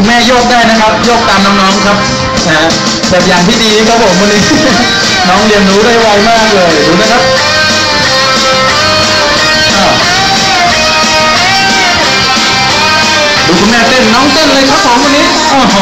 คุณแม่โยกได้นะครับ โยกตามน้องๆครับนะฮะแบบอย่างที่ดีครับผมวันนี้ น้องเรียนรู้ได้ไวมากเลยดูนะครับดูคุณแม่เต้นน้องเต้นเลยครับผมวันนี้อ้โ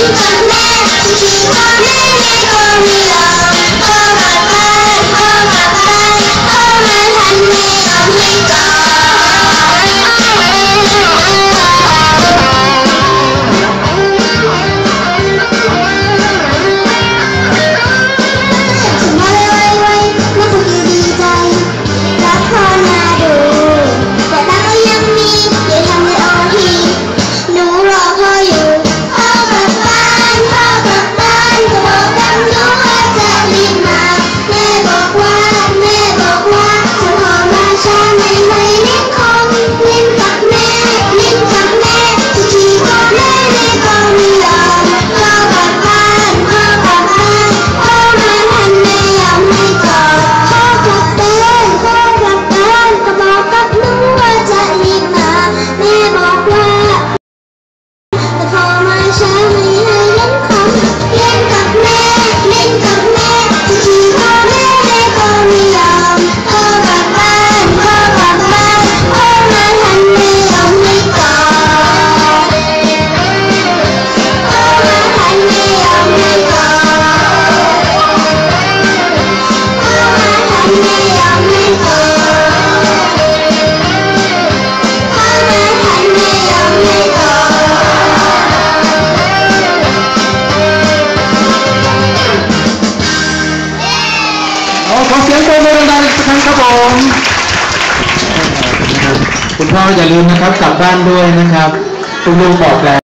Thank you. สียงปรบมือดังๆสักครั้งครับผมคุณพ่ออย่าลืมนะครับกลับบ้านด้วยนะครับคุณลุงบอกแล้ว